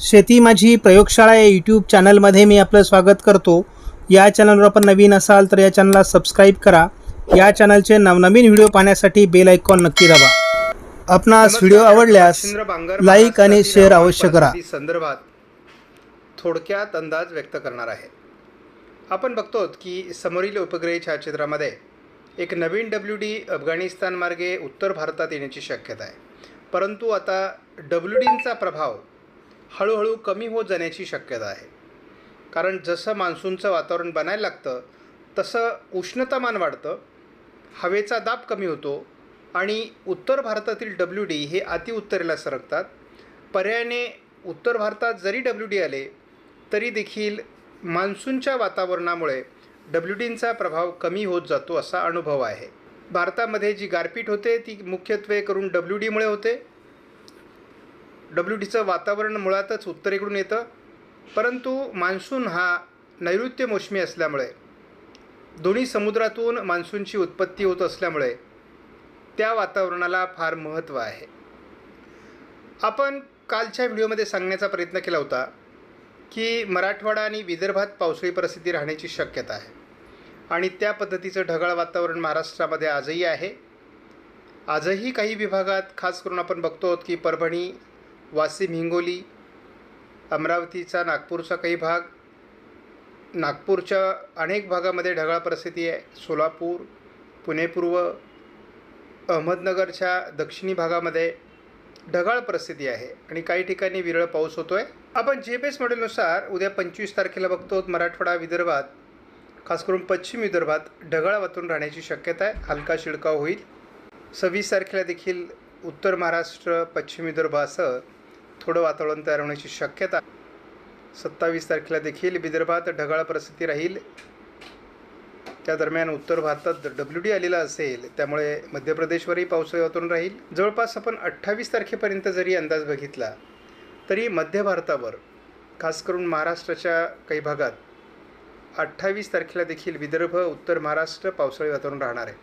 शेती माझी प्रयोगशाळा या यूट्यूब चॅनलमध्ये मी आपलं स्वागत करतो. या चॅनलवर आपण नवीन असाल तर या चॅनलला सबस्क्राईब करा. या चॅनलचे नवनवीन व्हिडिओ पाहण्यासाठी बेल आयकॉन नक्की दाबा. आपणास व्हिडिओ आवडल्यास लाईक आणि शेअर अवश्य करा. संदर्भात थोडक्यात अंदाज व्यक्त करणार आहे. आपण बघतो की समोरील उपग्रही छायाचित्रामध्ये एक नवीन डब्ल्यू डी अफगाणिस्तान मार्गे उत्तर भारतात येण्याची शक्यता आहे. परंतु आता डब्ल्यू डींचा प्रभाव हळूहळू कमी होत जाण्याची शक्यता आहे. कारण जसं मान्सूनचं वातावरण बनायला लागतं तसं उष्णतामान वाढतं हवेचा दाब कमी होतो आणि उत्तर भारतातील डब्ल्यू डी हे अतिउत्तरेला सरकतात. पर्यायाने उत्तर भारतात जरी डब्ल्यू डी आले तरी देखील मान्सूनच्या वातावरणामुळे डब्ल्यू डींचा प्रभाव कमी होत जातो असा अनुभव आहे. भारतामध्ये जी गारपीट होते ती मुख्यत्वे करून डब्ल्यू डीमुळे होते. डब्ल्यू डीचं वातावरण मुळातच उत्तरेकडून येतं परंतु मान्सून हा नैऋत्य मोसमी असल्यामुळे दोन्ही समुद्रातून मान्सूनची उत्पत्ती होत असल्यामुळे त्या वातावरणाला फार महत्त्व आहे. आपण कालच्या व्हिडिओमध्ये सांगण्याचा प्रयत्न केला होता की मराठवाडा आणि विदर्भात पावसाळी परिस्थिती राहण्याची शक्यता आहे. आणि त्या पद्धतीचं ढगाळ वातावरण महाराष्ट्रामध्ये आजही आहे. आजही काही विभागात खास करून आपण बघतो आहोत की परभणी वाशिम हिंगोली अमरावतीचा नागपूरचा काही भाग. नागपूरच्या अनेक भागामध्ये ढगाळ परिस्थिती आहे. सोलापूर पुणे पूर्व अहमदनगरच्या दक्षिणी भागामध्ये ढगाळ परिस्थिती आहे आणि काही ठिकाणी विरळ पाऊस होतो आहे आपण जे बेस मॉडेलनुसार उद्या पंचवीस तारखेला बघतो मराठवाडा विदर्भात खास करून पश्चिम विदर्भात ढगाळ वाचून राहण्याची शक्यता आहे. हलका शिडकाव होईल. सव्वीस तारखेला देखील उत्तर महाराष्ट्र पश्चिम विदर्भ असं थोडं वातावरण तयार होण्याची शक्यता. सत्तावीस तारखेला देखील विदर्भात ढगाळ परिस्थिती राहील. त्या दरम्यान उत्तर भारतात डब्ल्यू डी आलेला असेल त्यामुळे मध्य प्रदेशवरही पावसाळी वातावरण राहील. जवळपास आपण अठ्ठावीस तारखेपर्यंत जरी अंदाज बघितला तरी मध्य भारतावर खास करून महाराष्ट्राच्या काही भागात अठ्ठावीस तारखेला देखील विदर्भ उत्तर महाराष्ट्र पावसाळी वातावरण राहणार आहे.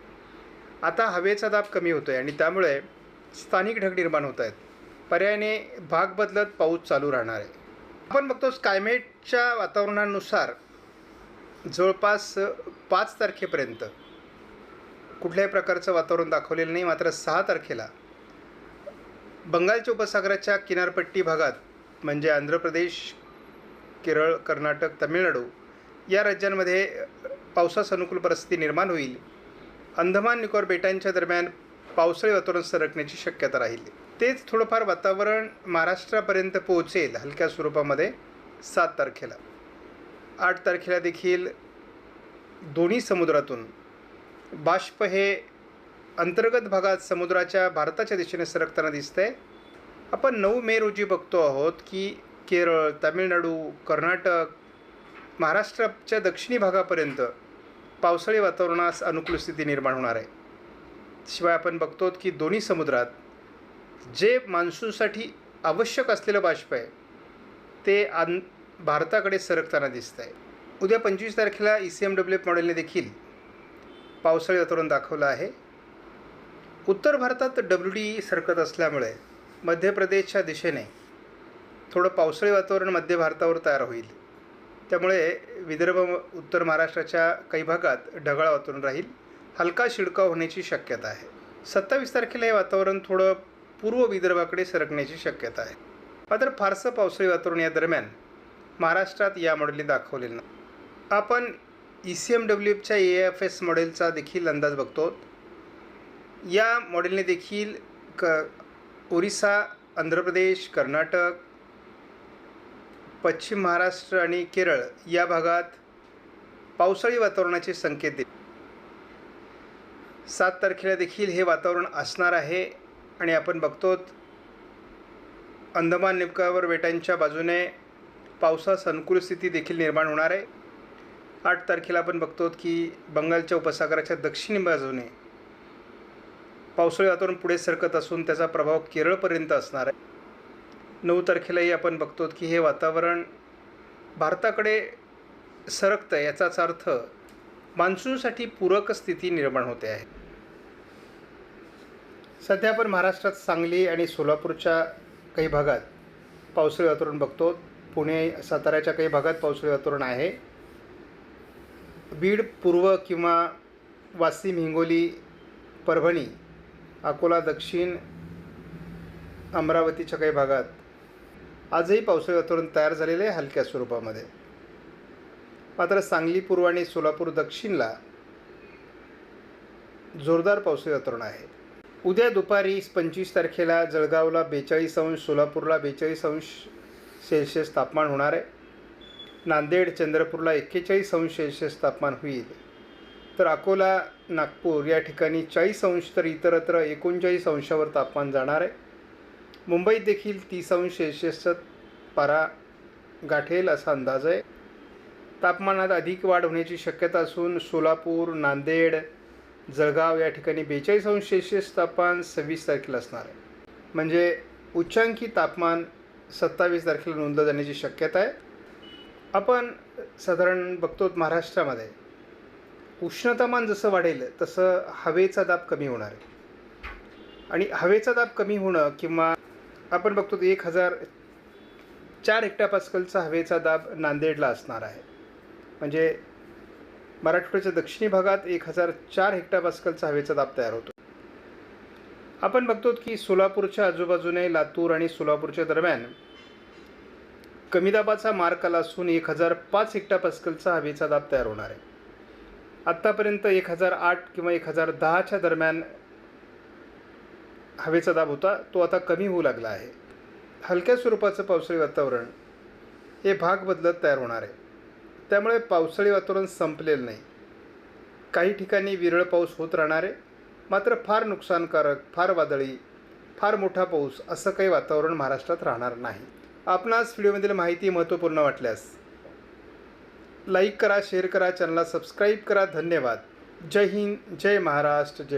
आता हवेचा दाब कमी होतो आहे आणि त्यामुळे स्थानिक ढग निर्माण होत आहेत. पर्यायाने भाग बदलत पाऊस चालू राहणार आहे. आपण बघतो क्लायमेटच्या वातावरणानुसार जवळपास पाच तारखेपर्यंत कुठल्याही प्रकारचं वातावरण दाखवलेलं नाही मात्र सहा तारखेला बंगालच्या उपसागराच्या किनारपट्टी भागात म्हणजे आंध्र प्रदेश केरळ कर्नाटक तमिळनाडू या राज्यांमध्ये पावसास अनुकूल परिस्थिती निर्माण होईल. अंदमान निकोबार बेटांच्या दरम्यान पावसाळी वातावरण सरकण्याची शक्यता राहील. तेच थोडंफार वातावरण महाराष्ट्रापर्यंत पोहोचेल हलक्या स्वरूपामध्ये सात तारखेला. आठ तारखेला देखील दोन्ही समुद्रातून बाष्प हे अंतर्गत भागात समुद्राच्या भारताच्या दिशेने सरकताना दिसतंय. आपण नऊ मे रोजी बघतो आहोत की केरळ तामिळनाडू कर्नाटक महाराष्ट्राच्या दक्षिणी भागापर्यंत पावसाळी वातावरणास अनुकूल स्थिती निर्माण होणार आहे. शिवाय आपण बघतो की दोन्ही समुद्रात जे मान्सूनसाठी आवश्यक असलेलं बाष्प आहे ते आन भारताकडे सरकताना दिसत आहे उद्या पंचवीस तारखेला E C M W F मॉडेलने देखील पावसाळी वातावरण दाखवलं आहे. उत्तर भारतात डब्ल्यू डी सरकत असल्यामुळे मध्य प्रदेशच्या दिशेने थोडं पावसाळी वातावरण मध्य भारतावर तयार होईल. त्यामुळे विदर्भ उत्तर महाराष्ट्राच्या काही भागात ढगाळ वातावरण राहील. हलका शिडकाव होण्याची शक्यता आहे. सत्तावीस तारखेला हे वातावरण थोडं पूर्व विदर्भाकडे सरकण्याची शक्यता आहे. मात्र फारसं पावसाळी वातावरण या दरम्यान महाराष्ट्रात या मॉडेलने दाखवलेलं नाही. आपण ई सी एम डब्ल्यू एफच्या ए एफ एस मॉडेलचा देखील अंदाज बघतो. या मॉडेलने देखील क ओरिसा आंध्र प्रदेश कर्नाटक पश्चिम महाराष्ट्र आणि केरळ या भागात पावसाळी वातावरणाचे संकेत दिले. सात तारखेला देखील हे वातावरण असणार आहे आणि आपण बघतो अंदमान निकोबार बेटांच्या बाजूने पावसास अनुकूल स्थिती देखील निर्माण होणार आहे. आठ तारखेला आपण बघतो की बंगालच्या उपसागराच्या दक्षिणी बाजूने पावसाळी वातावरण पुढे सरकत असून त्याचा प्रभाव केरळपर्यंत असणार आहे. नऊ तारखेलाही आपण बघतो की हे वातावरण भारताकडे सरकतं आहे याचाच अर्थ मान्सूनसाठी पूरक स्थिती निर्माण होते आहे. सध्या आपण महाराष्ट्रात सांगली आणि सोलापूरच्या काही भागात पावसाळी वातावरण बघतो. पुणे साताऱ्याच्या काही भागात पावसाळी वातावरण आहे. बीड पूर्व किंवा वाशिम हिंगोली परभणी अकोला दक्षिण अमरावतीच्या काही भागात आजही पावसाळी वातावरण तयार झालेले आहे हलक्या स्वरूपामध्ये. मात्र सांगली पूर्व आणि सोलापूर दक्षिणला जोरदार पावसाळी वातावरण आहे. उद्या दुपारी पंचवीस तारखेला जळगावला बेचाळीस अंश सोलापूरला बेचाळीस अंश सेल्सिअस तापमान होणार आहे. नांदेड चंद्रपूरला एक्केचाळीस अंश सेल्सिअस तापमान होईल. तर अकोला नागपूर या ठिकाणी चाळीस अंश तर इतरत्र एकोणचाळीस अंशावर तापमान जाणार आहे. मुंबईत देखील तीस अंश सेल्सिअसचा पारा गाठेल असा अंदाज आहे. तापमानात अधिक वाढ होण्याची शक्यता असून सोलापूर नांदेड जळगाव या ठिकाणी बेचाळीस अंश सेल्सिअस तापमान सव्वीस तारखेला असणार आहे. म्हणजे उच्चांकी तापमान सत्तावीस तारखेला नोंदलं जाण्याची शक्यता आहे. आपण साधारण बघतो महाराष्ट्रामध्ये उष्णतामान जसं वाढेल तसं हवेचा दाब कमी होणार आहे. आणि हवेचा दाब कमी होणं किंवा आपण बघतो एक हजार चार हेक्टापास्कलचा हवेचा दाब नांदेडला असणार आहे. म्हणजे मराठवाड्याच्या दक्षिणी भागात एक हजार चार हेक्टापास्कलचा हवेचा दाब तयार होतो. आपण बघतो की सोलापूरच्या आजूबाजूने लातूर आणि सोलापूरच्या दरम्यान कमी दाबाचा मार्क आला असून एक हजार पाच हेक्टापास्कलचा हवेचा दाब तयार होणार आहे. आत्तापर्यंत एक हजार आठ किंवा एक हजार दहाच्या दरम्यान हवेचा दाब होता तो आता कमी होऊ लागला आहे. हलक्या स्वरूपाचं पावसाळी वातावरण हे भाग बदलत तयार होणार आहे. त्यामुळे पावसाळी वातावरण संपलेलं नाही. काही ठिकाणी विरळ पाऊस होत राहणार आहे मात्र फार नुकसानकारक फार वादळी फार मोठा पाऊस असं काही वातावरण महाराष्ट्रात राहणार नाही. आपणास व्हिडिओमधील माहिती महत्त्वपूर्ण वाटल्यास लाईक करा शेअर करा चॅनलला सबस्क्राईब करा. धन्यवाद. जय हिंद जय महाराष्ट्र जय